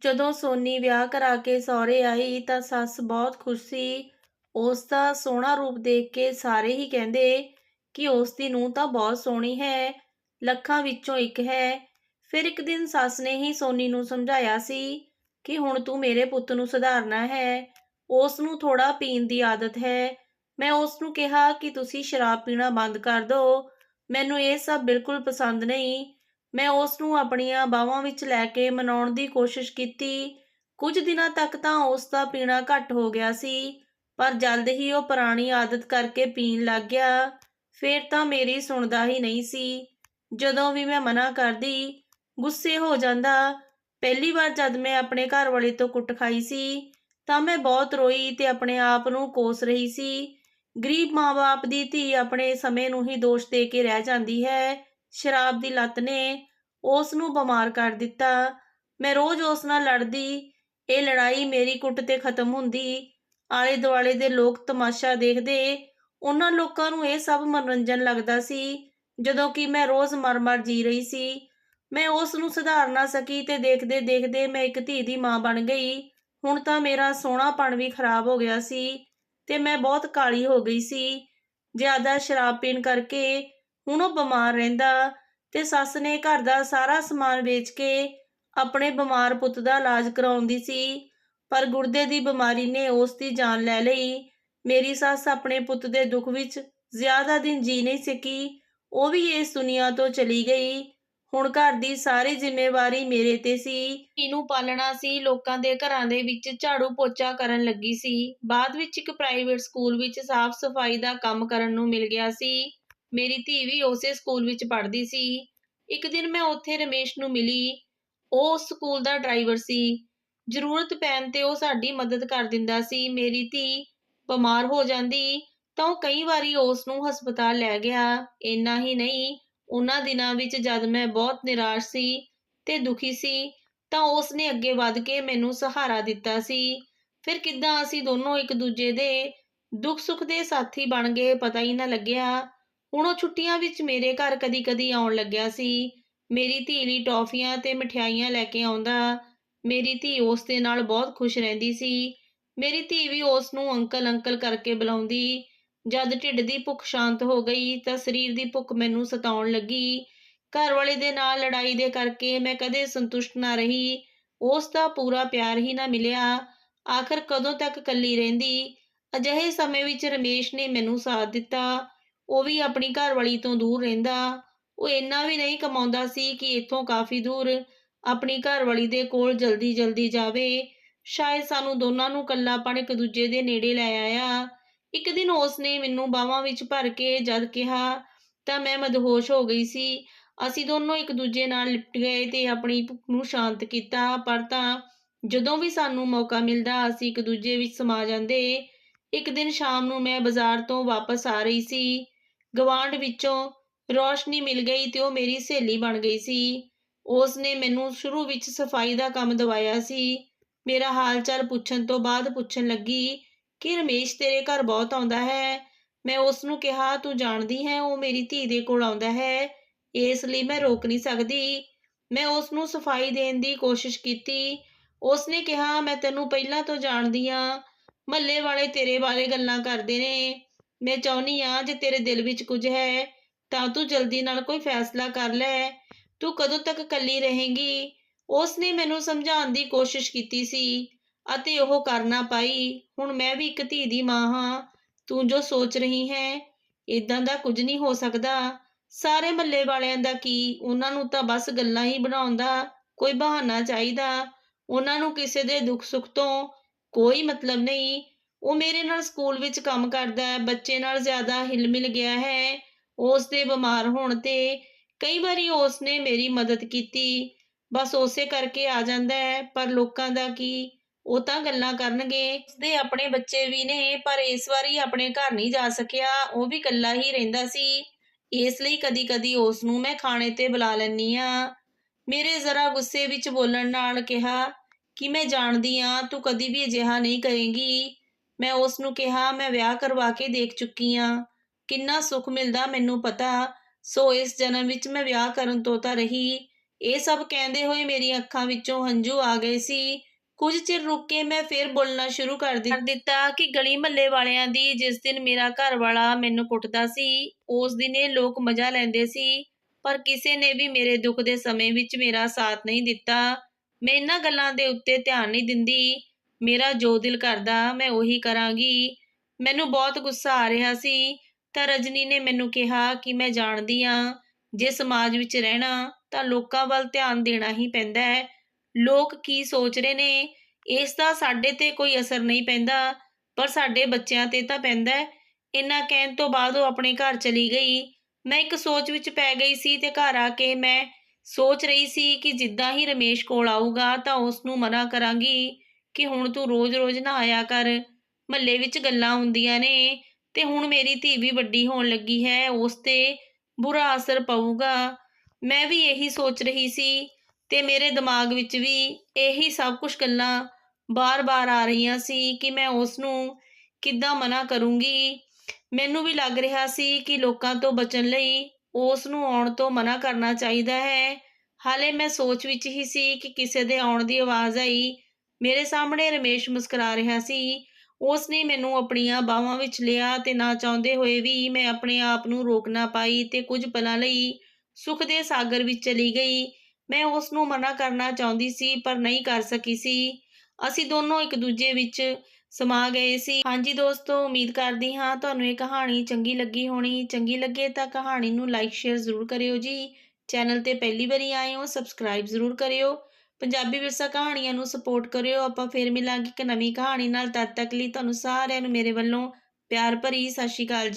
ਜਦੋਂ ਸੋਨੀ ਵਿਆਹ ਕਰਾ ਕੇ ਸਹੁਰੇ ਆਈ ਤਾਂ ਸੱਸ ਬਹੁਤ ਖੁਸ਼ ਸੀ। ਉਸ ਦਾ ਸੋਹਣਾ ਰੂਪ ਦੇਖ ਕੇ ਸਾਰੇ ਹੀ ਕਹਿੰਦੇ ਕਿ ਉਸ ਦੀ ਨੂੰਹ ਤਾਂ ਬਹੁਤ ਸੋਹਣੀ ਹੈ, ਲੱਖਾਂ ਵਿੱਚੋਂ ਇੱਕ ਹੈ। ਫਿਰ ਇੱਕ ਦਿਨ ਸੱਸ ਨੇ ਹੀ ਸੋਨੀ ਨੂੰ ਸਮਝਾਇਆ ਸੀ ਕਿ ਹੁਣ ਤੂੰ ਮੇਰੇ ਪੁੱਤ ਨੂੰ ਸੁਧਾਰਨਾ ਹੈ। ਉਸ ਨੂੰ ਥੋੜਾ ਪੀਣ ਦੀ ਆਦਤ ਹੈ। ਮੈਂ ਉਸ ਨੂੰ ਕਿਹਾ ਕਿ ਤੁਸੀਂ ਸ਼ਰਾਬ ਪੀਣਾ ਬੰਦ ਕਰ ਦਿਓ। ਮੈਨੂੰ ਇਹ ਸਭ ਬਿਲਕੁਲ ਪਸੰਦ ਨਹੀਂ। ਮੈਂ ਉਸ ਨੂੰ ਆਪਣੀਆਂ ਬਾਹਾਂ ਵਿੱਚ ਲੈ ਕੇ ਮਨਾਉਣ ਦੀ ਕੋਸ਼ਿਸ਼ ਕੀਤੀ। ਕੁਝ ਦਿਨਾਂ ਤੱਕ ਤਾਂ ਉਸ ਦਾ ਪੀਣਾ ਘੱਟ ਹੋ ਗਿਆ ਸੀ, ਪਰ ਜਲਦ ਹੀ ਉਹ ਪੁਰਾਣੀ ਆਦਤ ਕਰਕੇ ਪੀਣ ਲੱਗ ਗਿਆ। ਫਿਰ ਤਾਂ ਮੇਰੀ ਸੁਣਦਾ ਹੀ ਨਹੀਂ ਸੀ। ਜਦੋਂ ਵੀ ਮੈਂ ਮਨਾ ਕਰਦੀ, ਗੁੱਸੇ ਹੋ ਜਾਂਦਾ। ਪਹਿਲੀ ਵਾਰ ਜਦ ਮੈਂ ਆਪਣੇ ਘਰ ਵਾਲੇ ਤੋਂ ਕੁੱਟ ਖਾਈ ਸੀ, ਤਾਂ ਮੈਂ ਬਹੁਤ ਰੋਈ ਤੇ ਆਪਣੇ ਆਪ ਨੂੰ ਕੋਸ ਰਹੀ ਸੀ। ਗਰੀਬ ਮਾਂ-ਬਾਪ ਦੀ ਧੀ ਆਪਣੇ ਸਮੇਂ ਨੂੰ ਹੀ ਦੋਸ਼ ਦੇ ਕੇ ਰਹਿ ਜਾਂਦੀ ਹੈ। ਸ਼ਰਾਬ ਦੀ ਲਤ ਨੇ ਉਸ ਨੂੰ ਬਿਮਾਰ ਕਰ ਦਿੱਤਾ। ਮੈਂ ਰੋਜ਼ ਉਸ ਨਾਲ ਲੜਦੀ, ਇਹ ਲੜਾਈ ਮੇਰੀ ਕੁੱਟ ਤੇ ਖਤਮ ਹੁੰਦੀ। ਆਲੇ ਦੁਆਲੇ ਦੇ ਲੋਕ ਤਮਾਸ਼ਾ ਦੇਖਦੇ, ਉਹਨਾਂ ਲੋਕਾਂ ਨੂੰ ਇਹ ਸਭ ਮਨੋਰੰਜਨ ਲੱਗਦਾ ਸੀ, ਜਦੋਂ ਕਿ ਮੈਂ ਰੋਜ਼ ਮਰ-ਮਰ ਜੀ ਰਹੀ ਸੀ। ਮੈਂ ਉਸ ਨੂੰ ਸੁਧਾਰ ਨਾ ਸਕੀ ਤੇ ਦੇਖਦੇ ਦੇਖਦੇ ਮੈਂ ਇੱਕ ਧੀ ਦੀ ਮਾਂ ਬਣ ਗਈ। ਹੁਣ ਤਾਂ ਮੇਰਾ ਸੋਹਣਾਪਣ ਵੀ ਖਰਾਬ ਹੋ ਗਿਆ ਸੀ ਤੇ ਮੈਂ ਬਹੁਤ ਕਾਲੀ ਹੋ ਗਈ ਸੀ। ਜ਼ਿਆਦਾ ਸ਼ਰਾਬ ਪੀਣ ਕਰਕੇ ਹੁਣ ਉਹ ਬਿਮਾਰ ਰਹਿੰਦਾ ਤੇ ਸੱਸ ਨੇ ਘਰ ਦਾ ਸਾਰਾ ਸਮਾਨ ਵੇਚ ਕੇ ਆਪਣੇ ਬਿਮਾਰ ਪੁੱਤ ਦਾ ਇਲਾਜ ਕਰਾਉਂਦੀ ਸੀ, ਪਰ ਗੁਰਦੇ ਦੀ ਬਿਮਾਰੀ ਨੇ ਉਸ ਦੀ ਜਾਨ ਲੈ ਲਈ। ਮੇਰੀ ਸੱਸ ਆਪਣੇ ਪੁੱਤ ਦੇ ਦੁੱਖ ਵਿੱਚ ਜ਼ਿਆਦਾ ਦਿਨ ਜੀ ਨਹੀਂ ਸਕੀ। ਉਹ ਵੀ ਇਸ ਦੁਨੀਆ ਤੋਂ ਚਲੀ ਗਈ। ਹੁਣ ਘਰ ਦੀ ਸਾਰੀ ਜ਼ਿੰਮੇਵਾਰੀ ਮੇਰੇ ਤੇ ਸੀ। ਇਹਨੂੰ ਪਾਲਣਾ ਸੀ, ਲੋਕਾਂ ਦੇ ਘਰਾਂ ਦੇ ਵਿੱਚ ਝਾੜੂ ਪੋਚਾ ਕਰਨ ਲੱਗੀ ਸੀ। ਬਾਅਦ ਵਿੱਚ ਇੱਕ ਪ੍ਰਾਈਵੇਟ ਸਕੂਲ ਵਿੱਚ ਸਾਫ਼ ਸਫ਼ਾਈ ਦਾ ਕੰਮ ਕਰਨ ਨੂੰ ਮਿਲ ਗਿਆ ਸੀ। ਮੇਰੀ ਧੀ ਵੀ ਉਸੇ ਸਕੂਲ ਵਿੱਚ ਪੜ੍ਹਦੀ ਸੀ। ਇੱਕ ਦਿਨ ਮੈਂ ਉੱਥੇ ਰਮੇਸ਼ ਨੂੰ ਮਿਲੀ। ਉਹ ਉਸ ਸਕੂਲ ਦਾ ਡਰਾਈਵਰ ਸੀ। ਜ਼ਰੂਰਤ ਪੈਣ ਤੇ ਉਹ ਸਾਡੀ ਮਦਦ ਕਰ ਦਿੰਦਾ ਸੀ। ਮੇਰੀ ਧੀ ਬਿਮਾਰ ਹੋ ਜਾਂਦੀ ਤਾਂ ਉਹ ਕਈ ਵਾਰੀ ਉਸ ਨੂੰ ਹਸਪਤਾਲ ਲੈ ਗਿਆ। ਇੰਨਾ ਹੀ ਨਹੀਂ, ਉਹਨਾਂ ਦਿਨਾਂ ਵਿੱਚ ਜਦ ਮੈਂ ਬਹੁਤ ਨਿਰਾਸ਼ ਸੀ ਤੇ ਦੁਖੀ ਸੀ ਤਾਂ ਉਸ ਨੇ ਅੱਗੇ ਵਧ ਕੇ ਮੈਨੂੰ ਸਹਾਰਾ ਦਿੱਤਾ ਸੀ। ਫਿਰ ਕਿੱਦਾਂ ਅਸੀਂ ਦੋਨੋਂ ਇੱਕ ਦੂਜੇ ਦੇ ਦੁੱਖ ਸੁੱਖ ਦੇ ਸਾਥੀ ਬਣ ਗਏ ਪਤਾ ਹੀ ਨਾ ਲੱਗਿਆ। ਹੁਣ ਉਹ ਛੁੱਟੀਆਂ ਵਿੱਚ ਮੇਰੇ ਘਰ ਕਦੀ-ਕਦੀ ਆਉਣ ਲੱਗਿਆ ਸੀ। ਮੇਰੀ ਧੀ ਲਈ ਟੌਫੀਆਂ ਤੇ ਮਠਿਆਈਆਂ ਲੈ ਕੇ ਆਉਂਦਾ। ਮੇਰੀ ਧੀ ਉਸ ਦੇ ਨਾਲ ਬਹੁਤ ਖੁਸ਼ ਰਹਿੰਦੀ ਸੀ। ਮੇਰੀ ਧੀ ਵੀ ਉਸ ਨੂੰ ਅੰਕਲ ਅੰਕਲ ਕਰਕੇ ਬੁਲਾਉਂਦੀ। ਜਦ ਢਿੱਡ ਦੀ ਭੁੱਖ ਸ਼ਾਂਤ ਹੋ ਗਈ ਤਾਂ ਸਰੀਰ ਦੀ ਭੁੱਖ ਮੈਨੂੰ ਸਤਾਉਣ ਲੱਗੀ। ਘਰ ਵਾਲੇ ਦੇ ਨਾਲ ਲੜਾਈ ਦੇ ਕਰਕੇ ਮੈਂ ਕਦੇ ਸੰਤੁਸ਼ਟ ਨਾ ਰਹੀ। ਉਸ ਦਾ ਪੂਰਾ ਪਿਆਰ ਹੀ ਨਾ ਮਿਲਿਆ। ਆਖਰ ਕਦੋਂ ਤੱਕ ਇਕੱਲੀ ਰਹਿੰਦੀ? ਅਜਿਹੇ ਸਮੇਂ ਵਿੱਚ ਰਮੇਸ਼ ਨੇ ਮੈਨੂੰ ਸਾਥ ਦਿੱਤਾ। ਉਹ ਵੀ ਆਪਣੀ ਘਰਵਾਲੀ ਤੋਂ ਦੂਰ ਰਹਿੰਦਾ। ਉਹ ਇੰਨਾ ਵੀ ਨਹੀਂ ਕਮਾਉਂਦਾ ਸੀ ਕਿ ਇੱਥੋਂ ਕਾਫੀ ਦੂਰ ਆਪਣੀ ਘਰਵਾਲੀ ਦੇ ਕੋਲ ਜਲਦੀ ਜਲਦੀ ਜਾਵੇ। ਸ਼ਾਇਦ ਸਾਨੂੰ ਦੋਨਾਂ ਨੂੰ ਇਕੱਲਾਪਣ ਇੱਕ ਦੂਜੇ ਦੇ ਨੇੜੇ ਲੈ ਆਇਆ। ਇੱਕ ਦਿਨ ਉਸਨੇ ਮੈਨੂੰ ਬਾਹਾਂ ਵਿੱਚ ਭਰ ਕੇ ਜਦ ਕਿਹਾ, ਤਾਂ ਮੈਂ ਮਦਹੋਸ਼ ਹੋ ਗਈ ਸੀ। ਅਸੀਂ ਦੋਨੋਂ ਇੱਕ ਦੂਜੇ ਨਾਲ ਲਿਪਟ ਗਏ ਤੇ ਆਪਣੀ ਭੁੱਖ ਨੂੰ ਸ਼ਾਂਤ ਕੀਤਾ। ਪਰ ਤਾਂ ਜਦੋਂ ਵੀ ਸਾਨੂੰ ਮੌਕਾ ਮਿਲਦਾ, ਅਸੀਂ ਇੱਕ ਦੂਜੇ ਵਿੱਚ ਸਮਾ ਜਾਂਦੇ। ਇੱਕ ਦਿਨ ਸ਼ਾਮ ਨੂੰ ਮੈਂ ਬਾਜ਼ਾਰ ਤੋਂ ਵਾਪਸ ਆ ਰਹੀ ਸੀ। ਗਵਾਂਢ ਵਿੱਚੋਂ ਰੋਸ਼ਨੀ ਮਿਲ ਗਈ ਤੇ ਉਹ ਮੇਰੀ ਸਹੇਲੀ ਬਣ ਗਈ ਸੀ। ਉਸ ਨੇ ਮੈਨੂੰ ਸ਼ੁਰੂ ਵਿੱਚ ਸਫ਼ਾਈ ਦਾ ਕੰਮ ਦਵਾਇਆ ਸੀ। ਮੇਰਾ ਹਾਲ ਚਾਲ ਪੁੱਛਣ ਤੋਂ ਬਾਅਦ ਪੁੱਛਣ ਲੱਗੀ, ਕਿ ਰਮੇਸ਼ ਤੇਰੇ ਘਰ ਬਹੁਤ ਆਉਂਦਾ ਹੈ? ਮੈਂ ਉਸ ਨੂੰ ਕਿਹਾ, ਤੂੰ ਜਾਣਦੀ ਹੈ, ਉਹ ਮੇਰੀ ਧੀ ਦੇ ਕੋਲ ਆਉਂਦਾ ਹੈ, ਇਸ ਲਈ ਮੈਂ ਰੋਕ ਨਹੀਂ ਸਕਦੀ। ਮੈਂ ਉਸ ਨੂੰ ਸਫ਼ਾਈ ਦੇਣ ਦੀ ਕੋਸ਼ਿਸ਼ ਕੀਤੀ। ਉਸ ਨੇ ਕਿਹਾ, ਮੈਂ ਤੈਨੂੰ ਪਹਿਲਾਂ ਤੋਂ ਜਾਣਦੀ ਆ ਮੱਲੇ ਵਾਲੇ ਤੇਰੇ ਬਾਰੇ ਗੱਲਾਂ ਕਰਦੇ ਨੇ। ਮੈਂ ਚਾਹੁੰਨੀ ਆ ਜੇ ਤੇਰੇ ਦਿਲ ਵਿੱਚ ਕੁਝ ਹੈ, ਤਾਂ ਤੂੰ ਜਲਦੀ ਨਾਲ ਕੋਈ ਫੈਸਲਾ ਕਰ ਲੈ। ਤੂੰ ਕਦੋਂ ਤੱਕ ਇਕੱਲੀ ਰਹੇਂਗੀ? ਉਸ ਨੇ ਮੈਨੂੰ ਸਮਝਾਉਣ ਦੀ ਕੋਸ਼ਿਸ਼ ਕੀਤੀ ਸੀ ਅਤੇ ਉਹ ਕਰ ਪਾਈ। ਹੁਣ ਮੈਂ ਵੀ ਇੱਕ ਧੀ ਦੀ ਮਾਂ ਹਾਂ। ਤੂੰ ਜੋ ਸੋਚ ਰਹੀ ਹੈ ਇਦਾਂ ਦਾ ਕੁਝ ਨਹੀਂ ਹੋ ਸਕਦਾ। ਸਾਰੇ ਮੱਲੇ ਵਾਲਿਆਂ ਦਾ ਕੀ? ਉਹਨਾਂ ਨੂੰ ਤਾਂ ਬਸ ਗੱਲਾਂ ਹੀ ਬਣਾਉਣ ਦਾ ਕੋਈ ਬਹਾਨਾ ਚਾਹੀਦਾ। ਉਹਨਾਂ ਨੂੰ ਕਿਸੇ ਦੇ ਦੁੱਖ ਸੁੱਖ ਤੋਂ ਕੋਈ ਮਤਲਬ ਨਹੀਂ। ਉਹ ਮੇਰੇ ਨਾਲ ਸਕੂਲ ਵਿੱਚ ਕੰਮ ਕਰਦਾ ਹੈ, ਬੱਚੇ ਨਾਲ ਜ਼ਿਆਦਾ ਹਿਲਮਿਲ ਗਿਆ ਹੈ ਉਸ ਦੇ ਬਿਮਾਰ ਹੋਣ ਤੇ ਕਈ ਵਾਰੀ ਉਸ ਨੇ ਮੇਰੀ ਮਦਦ ਕੀਤੀ। ਬਸ ਉਸੇ ਕਰਕੇ ਆ ਜਾਂਦਾ ਹੈ, ਪਰ ਲੋਕਾਂ ਦਾ ਕੀ ਉਹ ਤਾਂ ਗੱਲਾਂ ਕਰਨਗੇ। ਉਸਦੇ ਆਪਣੇ ਬੱਚੇ ਵੀ ਨੇ, ਪਰ ਇਸ ਵਾਰੀ ਆਪਣੇ ਘਰ ਨਹੀਂ ਜਾ ਸਕਿਆ, ਉਹ ਵੀ ਇਕੱਲਾ ਹੀ ਰਹਿੰਦਾ ਸੀ। ਇਸ ਲਈ ਕਦੀ-ਕਦੀ ਉਸ ਨੂੰ ਮੈਂ ਖਾਣੇ ਤੇ ਬੁਲਾ ਲੈਂਦੀ ਆ ਮੇਰੇ ਜ਼ਰਾ ਗੁੱਸੇ ਵਿੱਚ ਬੋਲਣ ਨਾਲ ਕਿਹਾ ਕਿ ਮੈਂ ਜਾਣਦੀ ਆ ਤੂੰ ਕਦੀ ਵੀ ਅਜਿਹਾ ਨਹੀਂ ਕਰੇਂਗੀ ਮੈਂ ਉਸ ਨੂੰ ਕਿਹਾ, ਮੈਂ ਵਿਆਹ ਕਰਵਾ ਕੇ ਦੇਖ ਚੁੱਕੀ ਆ। ਕਿੰਨਾ ਸੁੱਖ ਮਿਲਦਾ ਮੈਨੂੰ ਪਤਾ। ਸੋ ਇਸ ਜਨਮ ਵਿੱਚ ਮੈਂ ਵਿਆਹ ਕਰਨ ਤੋਂ ਤਾਂ ਰਹੀ। ਇਹ ਸਭ ਕਹਿੰਦੇ ਹੋਏ ਮੇਰੀਆਂ ਅੱਖਾਂ ਵਿੱਚੋਂ ਹੰਝੂ ਆ ਗਏ ਸੀ। ਕੁਝ ਚਿਰ ਰੁਕ ਕੇ ਮੈਂ ਫਿਰ ਬੋਲਣਾ ਸ਼ੁਰੂ ਕਰ ਦਿੱਤਾ ਕਿ ਗਲੀ ਮਹੱਲੇ ਵਾਲਿਆਂ ਦੀ ਜਿਸ ਦਿਨ ਮੇਰਾ ਘਰ ਵਾਲਾ ਮੈਨੂੰ ਕੁੱਟਦਾ ਸੀ, ਉਸ ਦਿਨ ਇਹ ਲੋਕ ਮਜ਼ਾ ਲੈਂਦੇ ਸੀ। ਪਰ ਕਿਸੇ ਨੇ ਵੀ ਮੇਰੇ ਦੁੱਖ ਦੇ ਸਮੇਂ ਵਿੱਚ ਮੇਰਾ ਸਾਥ ਨਹੀਂ ਦਿੱਤਾ। ਮੈਂ ਇਹਨਾਂ ਗੱਲਾਂ ਦੇ ਉੱਤੇ ਧਿਆਨ ਨਹੀਂ ਦਿੰਦੀ। ਮੇਰਾ ਜੋ ਦਿਲ ਕਰਦਾ, ਮੈਂ ਉਹੀ ਕਰਾਂਗੀ। ਮੈਨੂੰ ਬਹੁਤ ਗੁੱਸਾ ਆ ਰਿਹਾ ਸੀ, ਤਾਂ ਰਜਨੀ ਨੇ ਮੈਨੂੰ ਕਿਹਾ ਕਿ ਮੈਂ ਜਾਣਦੀ ਹਾਂ ਜੇ ਸਮਾਜ ਵਿੱਚ ਰਹਿਣਾ, ਤਾਂ ਲੋਕਾਂ ਵੱਲ ਧਿਆਨ ਦੇਣਾ ਹੀ ਪੈਂਦਾ ਹੈ। ਲੋਕ ਕੀ ਸੋਚ ਰਹੇ ਨੇ? ਇਸ ਦਾ ਸਾਡੇ ਤੇ ਕੋਈ ਅਸਰ ਨਹੀਂ ਪੈਂਦਾ, ਪਰ ਸਾਡੇ ਬੱਚਿਆਂ ਤੇ ਤਾਂ ਪੈਂਦਾ ਹੈ। ਇੰਨਾ ਕਹਿਣ ਤੋਂ ਬਾਅਦ ਉਹ ਆਪਣੇ ਘਰ ਚਲੀ ਗਈ। ਮੈਂ ਇੱਕ ਸੋਚ ਵਿੱਚ ਪੈ ਗਈ ਸੀ ਤੇ ਘਰ ਆ ਕੇ ਮੈਂ ਸੋਚ ਰਹੀ ਸੀ ਕਿ ਜਿੱਦਾਂ ਹੀ ਰਮੇਸ਼ ਕੋਲ ਆਊਗਾ, ਤਾਂ ਉਸ ਨੂੰ ਮਨਾ ਕਰਾਂਗੀ। ਕਿ ਹੁਣ ਤੂੰ ਰੋਜ਼-ਰੋਜ਼ ਨਾ ਆਇਆ ਕਰ। ਮਹੱਲੇ ਵਿੱਚ ਗੱਲਾਂ ਹੁੰਦੀਆਂ ਨੇ ਤੇ ਹੁਣ ਮੇਰੀ ਧੀ ਵੀ ਵੱਡੀ ਹੋਣ ਲੱਗੀ ਹੈ, ਉਸ ਤੇ ਬੁਰਾ ਅਸਰ ਪਊਗਾ। ਮੈਂ ਵੀ ਇਹੀ ਸੋਚ ਰਹੀ ਸੀ ਤੇ ਮੇਰੇ ਦਿਮਾਗ ਵਿੱਚ ਵੀ ਇਹੀ ਸਭ ਕੁਝ ਗੱਲਾਂ ਬਾਰ-ਬਾਰ ਆ ਰਹੀਆਂ ਸੀ ਕਿ ਮੈਂ ਉਸ ਨੂੰ ਕਿੱਦਾਂ ਮਨਾ ਕਰੂੰਗੀ। ਮੈਨੂੰ ਵੀ ਲੱਗ ਰਿਹਾ ਸੀ ਕਿ ਲੋਕਾਂ ਤੋਂ ਬਚਣ ਲਈ ਉਸ ਨੂੰ ਆਉਣ ਤੋਂ ਮਨਾ ਕਰਨਾ ਚਾਹੀਦਾ ਹੈ। ਹਾਲੇ ਮੈਂ ਸੋਚ ਵਿੱਚ ਹੀ ਸੀ ਕਿ ਕਿਸੇ ਦੇ ਆਉਣ ਦੀ ਆਵਾਜ਼ ਆਈ ਮੇਰੇ ਸਾਹਮਣੇ ਰਮੇਸ਼ ਮੁਸਕਰਾ ਰਿਹਾ ਸੀ। ਉਸ ਨੇ ਮੈਨੂੰ ਆਪਣੀਆਂ ਬਾਹਾਂ ਵਿੱਚ ਲਿਆ ਤੇ ਨਾ ਚਾਹੁੰਦੇ ਹੋਏ ਵੀ ਮੈਂ ਆਪਣੇ ਆਪ ਨੂੰ ਰੋਕ ਨਾ ਪਾਈ ਤੇ ਕੁਝ ਪਲਾਂ ਲਈ ਸੁਖ ਦੇ ਸਾਗਰ ਵਿੱਚ ਚਲੀ ਗਈ। ਮੈਂ ਉਸ ਨੂੰ ਮਨਾ ਕਰਨਾ ਚਾਹੁੰਦੀ ਸੀ ਪਰ ਨਹੀਂ ਕਰ ਸਕੀ ਸੀ। ਅਸੀਂ ਦੋਨੋਂ ਇੱਕ ਦੂਜੇ ਵਿੱਚ ਸਮਾ ਗਏ ਸੀ। ਹਾਂਜੀ ਦੋਸਤੋ, ਉਮੀਦ ਕਰਦੀ ਹਾਂ ਤੁਹਾਨੂੰ ਇਹ ਕਹਾਣੀ ਚੰਗੀ ਲੱਗੀ ਹੋਣੀ। ਚੰਗੀ ਲੱਗੇ ਤਾਂ ਕਹਾਣੀ ਨੂੰ ਲਾਈਕ ਸ਼ੇਅਰ ਜ਼ਰੂਰ ਕਰਿਓ ਜੀ। ਚੈਨਲ ਤੇ ਪਹਿਲੀ ਵਾਰੀ ਆਏ ਹੋ ਸਬਸਕ੍ਰਾਈਬ ਜ਼ਰੂਰ ਕਰਿਓ। ਪੰਜਾਬੀ ਵਿਰਸਾ ਕਹਾਣੀਆਂ ਨੂੰ ਸਪੋਰਟ ਕਰਿਓ। ਆਪਾਂ ਫੇਰ ਮਿਲਾਂਗੇ ਇੱਕ ਨਵੀਂ ਕਹਾਣੀ ਨਾਲ। ਤਦ ਤੱਕ ਲਈ ਤੁਹਾਨੂੰ ਸਾਰਿਆਂ ਨੂੰ ਮੇਰੇ ਵੱਲੋਂ ਪਿਆਰ ਭਰੀ ਸਤਿ ਸ਼੍ਰੀ ਅਕਾਲ ਜੀ।